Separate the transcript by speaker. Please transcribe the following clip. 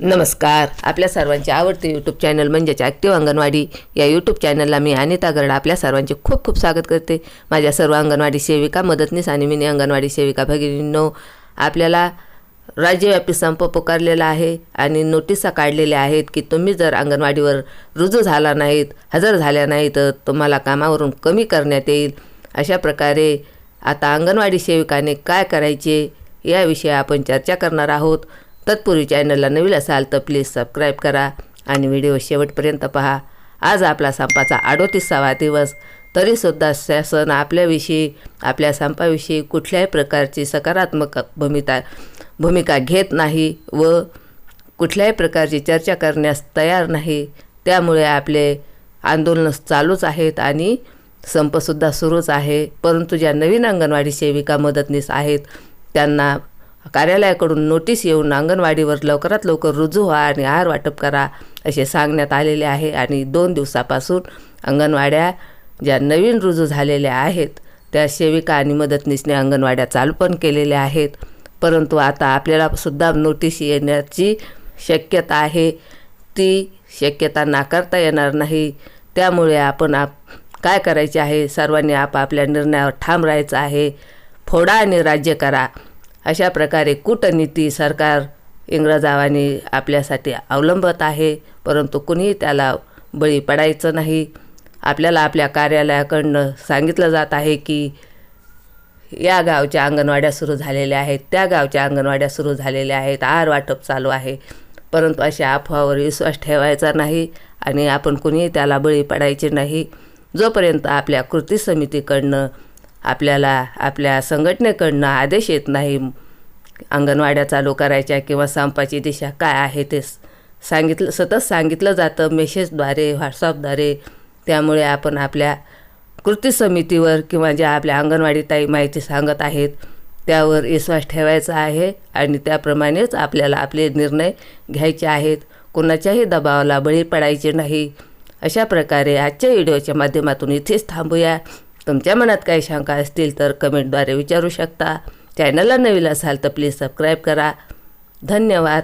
Speaker 1: नमस्कार. आपल्या सर्वांचे आवडते यूट्यूब चॅनल म्हणजेच ॲक्टिव्ह अंगणवाडी या यूट्यूब चॅनलला मी अनिता गरडा आपल्या सर्वांचे खूप खूप स्वागत करते. माझ्या सर्व अंगणवाडी सेविका मदतनीस आणि मिनी अंगणवाडी सेविका भगिनींनो आपल्याला राज्यव्यापी संप पुकारलेला आहे आणि नोटिसा काढलेल्या आहेत की तुम्ही जर अंगणवाडीवर रुजू झाला नाहीत हजर झाल्या नाही तर तुम्हाला कामावरून कमी करण्यात येईल. अशा प्रकारे आता अंगणवाडी सेविकाने काय करायचे याविषयी आपण चर्चा करणार आहोत. तत्पूर्वी चॅनलला नवीन असाल तर प्लीज सबस्क्राईब करा आणि व्हिडिओ शेवटपर्यंत पहा. आज आपला संपाचा अडोतीसावा दिवस. तरीसुद्धा शासन आपल्याविषयी आपल्या संपाविषयी कुठल्याही प्रकारची सकारात्मक भूमिका भूमिका घेत नाही व कुठल्याही प्रकारची चर्चा करण्यास तयार नाही. त्यामुळे आपले आंदोलन चालूच आहेत आणि संपसुद्धा सुरूच आहे. परंतु ज्या नवीन अंगणवाडी सेविका मदतनीस आहेत त्यांना कार्यालयाकडून नोटीस येऊन अंगणवाडीवर लवकरात लवकर रुजू व्हा आणि आहार वाटप करा असे सांगण्यात आलेले आहे. आणि दोन दिवसापासून अंगणवाड्या ज्या नवीन रुजू झालेल्या आहेत त्या सेविका आणि मदतनीसने अंगणवाड्या चालू पण केलेल्या आहेत. परंतु आता आपल्याला सुद्धा नोटीस येण्याची शक्यता आहे. ती शक्यता नाकारता येणार नाही. त्यामुळे आपण आप काय करायचे आहे? सर्वांनी आपापल्या निर्णयावर ठाम राहायचं आहे. फोडा आणि राज्य करा. अशा प्रकारे कूटनीती सरकार इंग्रजावानी आपल्यासाठी अवलंबत आहे परंतु कुणीही त्याला बळी पडायचं नाही. आपल्याला आपल्या कार्यालयाकडनं सांगितलं जात आहे की या गावच्या अंगणवाड्या सुरू झालेल्या आहेत त्या गावच्या अंगणवाड्या सुरू झालेल्या आहेत आहार वाटप चालू आहे. परंतु अशा अफवावर विश्वास ठेवायचा नाही आणि आपण कुणीही त्याला बळी पडायचे नाही. जोपर्यंत आपल्या कृती समितीकडनं आपल्याला आपल्या संघटनेकडनं आदेश येत नाही. अंगणवाड्या चालू करायच्या किंवा संपाची दिशा काय आहे ते सांगितलं सतत सांगितलं जातं मेसेजद्वारे व्हॉट्सअपद्वारे. त्यामुळे आपण आपल्या कृती समितीवर किंवा ज्या आपल्या अंगणवाडी ताई माहिती सांगत आहेत त्यावर विश्वास ठेवायचा आहे आणि त्याप्रमाणेच आपल्याला आपले निर्णय घ्यायचे आहेत. कोणाच्याही दबावाला बळी पडायचे नाही. अशा प्रकारे आजच्या व्हिडिओच्या माध्यमातून इथेच थांबूया. तुमच्या मनात काही शंका असतील तर कमेंटद्वारे विचारू शकता. चॅनलला नवीन असाल तर प्लीज सबस्क्राईब करा. धन्यवाद.